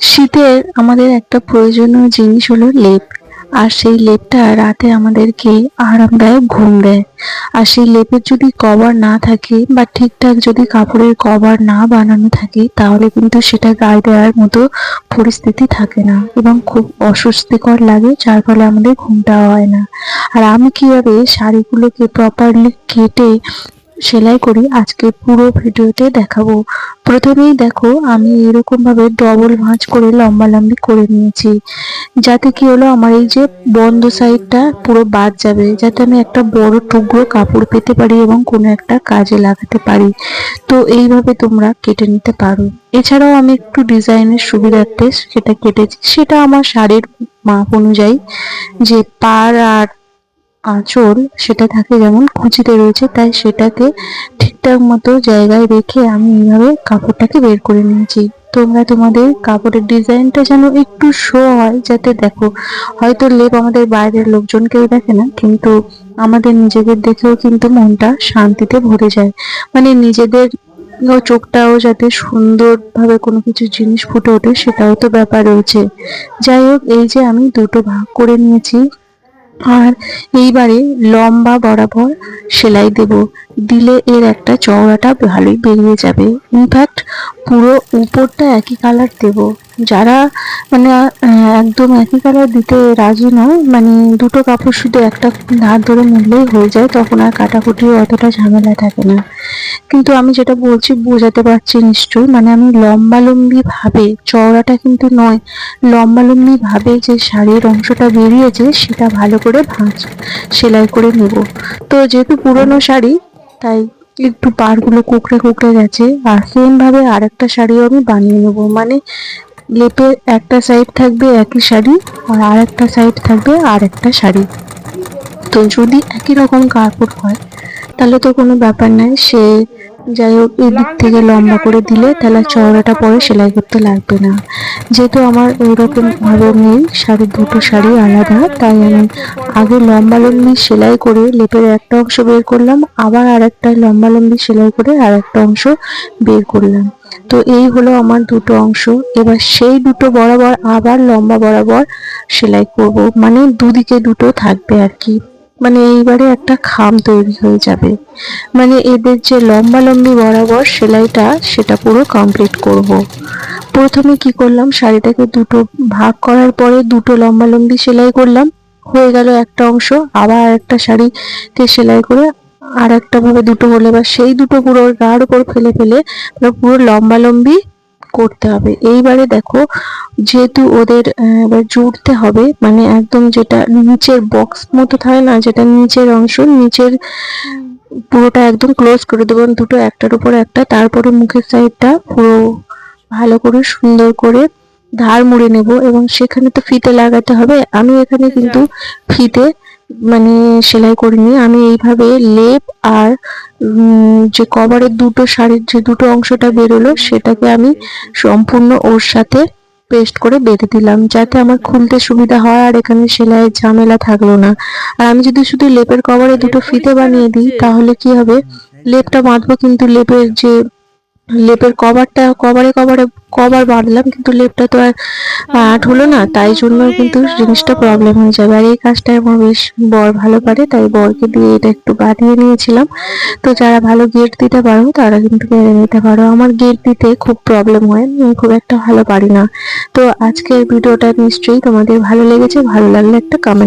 শীতের আমাদের একটা প্রয়োজনীয় জিনিস হলো লেপ। আর সেই লেপটা রাতে আমাদেরকে আরামদায়ক ঘুম দেয়। আর সেই লেপের যদি কভার না থাকে বা ঠিকঠাক যদি কাপড়ের কভার না বানানো থাকে, তাহলে কিন্তু সেটা গায়ে দেওয়ার মতো পরিস্থিতি থাকে না এবং খুব অস্বস্তিকর লাগে, যার ফলে আমাদের ঘুমটা হয় না। আর আমি কীভাবে শাড়িগুলোকে প্রপারলি কেটে সেলাই করি, আজকে পুরো ভিডিওতে দেখাবো। প্রথমেই দেখো, আমি এরকম ভাবে ডবল ভাঁজ করে লম্বা লম্বি করে নিয়েছি। যাতে কি হলো, আমার এই যে বন্ধ সাইডটা পুরো বাদ যাবে, যাতে আমি একটা বড় টুকরো কাপড় পেতে পারি এবং কোনো একটা কাজে লাগাতে পারি। তো এইভাবে তোমরা কেটে নিতে পারো। এছাড়াও আমি একটু ডিজাইনের সুবিধার্থে সেটা কেটেছি। সেটা আমার শাড়ির মাপ অনুযায়ী যে পার আর আঁচল সেটা থাকে যেমন কুচিতে রয়েছে, তাই সেটাকে ঠিকঠাক মতো জায়গায় রেখে আমি এইভাবে কাপড়টাকে বের করে নিয়েছি। তোমরা তোমাদের কাপড়ের ডিজাইনটা যেন একটু শো হয়, যাতে দেখো, হয়তো লেপ আমাদের বাইরের লোকজন কেউ দেখে না, কিন্তু আমাদের নিজেদের দেখেও কিন্তু মনটা শান্তিতে ভরে যায়। মানে নিজেদের চোখটাও যাতে সুন্দরভাবে কোনো কিছু জিনিস ফুটে ওঠে, সেটাও তো ব্যাপার রয়েছে। যাই হোক, এই যে আমি দুটো ভাগ করে নিয়েছি আর এইবারে লম্বা বরাবর সেলাই দেব। দিলে এর একটা চওড়াটা ভালোই বেরিয়ে যাবে। ইনফ্যাক্ট পুরো উপরটা একই কালার দেব। যারা মানে একদম একই কালার দিতে রাজি নয় মানে দুটো কাপড় শুধু একটা ধার ধরে নিলেই হয়ে যায়, তখন আর কাটাকুটি অতটা ঝামেলা থাকে না। কিন্তু আমি যেটা বলছি, বোঝাতে পারছি নিশ্চয়ই। মানে আমি লম্বালম্বি ভাবে, চওড়াটা কিন্তু নয়, লম্বালম্বি ভাবে যে শাড়ির অংশটা বেরিয়েছে, সেটা ভালো করে ভাঁজ, সেলাই করে নেব। তো যেহেতু পুরনো শাড়ি তাই একটু পাড়গুলো কুকড়ে কুকড়ে গেছে। আর সেমভাবে আরেকটা শাড়িও আমি বানিয়ে নেব। মানে লেপের একটা সাইড থাকবে একই শাড়ি আর আর একটা সাইড থাকবে আর একটা শাড়ি। তো যদি একই রকম কাপড় হয়, তাহলে তো কোনো ব্যাপার নাই। সে যাই হোক এই দিক থেকে লম্বা করে দিলে তাহলে চওড়াটা পরে সেলাই করতে লাগবে না। যেহেতু আমার ওইরকম ভাবে নেই শাড়ির দুটো শাড়ি আলাদা তাই আমি আগে লম্বা লম্বি সেলাই করে লেপের একটা অংশ বের করলাম আবার আর একটা লম্বা লম্বি সেলাই করে আর একটা অংশ বের করলাম। তো এই হলো আমার দুটো অংশ এবার সেই দুটো বরাবর আবার লম্বা বরাবর সেলাই করব মানে দুদিকে দুটো থাকবে আর কি। মানে এইবারে একটা খাম তৈরি হয়ে যাবে মানে এদের যে লম্বা লম্বি বরাবর সেলাইটা সেটা পুরো কমপ্লিট করব। প্রথমে কি করলাম, শাড়িটাকে দুটো ভাগ করার পরে দুটো লম্বা লম্বি সেলাই করলাম হয়ে গেল একটা অংশ, আবার একটা শাড়িতে সেলাই করে আর একটা ভাবে দুটো হলে বা সেই দুটো পুরো গার উপর ফেলে ফেলে পুরো লম্বা লম্বি করতে হবে। এইবারে দেখো যেহেতু ওদের এবার জুড়তে হবে মানে একদম যেটা নিচের বক্স মতো থাকে না যেটা নিচের অংশ নিচের পুরোটা একদম ক্লোজ করে দেবো দুটো একটার উপর একটা তারপরে মুখের সাইডটা পুরো ভালো করে সুন্দর করে ধার মুড়ে নেব এবং সেখানে তো ফিতে লাগাতে হবে। আমি এখানে কিন্তু ফিতে মানে সেলাই করিনি আমি এইভাবে লেপ আর যে কভারের দুটো শাড়ির যে দুটো অংশটা বেরোলো, সেটাকে আমি সম্পূর্ণ ওর সাথে পেস্ট করে বেঁধে দিলাম, যাতে আমার খুলতে সুবিধা হয় আর এখানে সেলাইয়ের ঝামেলা থাকল না। আর আমি যদি শুধু লেপের কভারে দুটো ফিতে বানিয়ে দিই, তাহলে কি হবে? লেপটা বাঁধবো কিন্তু লেপের যে লেপের কভারটা, কভারে কভারে কভার বাঁধলাম, কিন্তু লেপটা তো আর আট হলো না, তাই জন্য কিন্তু জিনিসটা প্রবলেম হয়ে যাবে। আর এই কাজটা আমার বেশ বর ভালো পারে, তাই বরকে দিয়ে এটা একটু বানিয়ে নিয়েছিলাম। তো যারা ভালো গেট দিতে পারো, তারা কিন্তু মেরে নিতে পারো। আমার গেট দিতে খুব প্রবলেম হয়, আমি খুব একটা ভালো পারি না। তো আজকের ভিডিওটা নিশ্চয়ই তোমাদের ভালো লেগেছে, ভালো লাগলে একটা কমেন্ট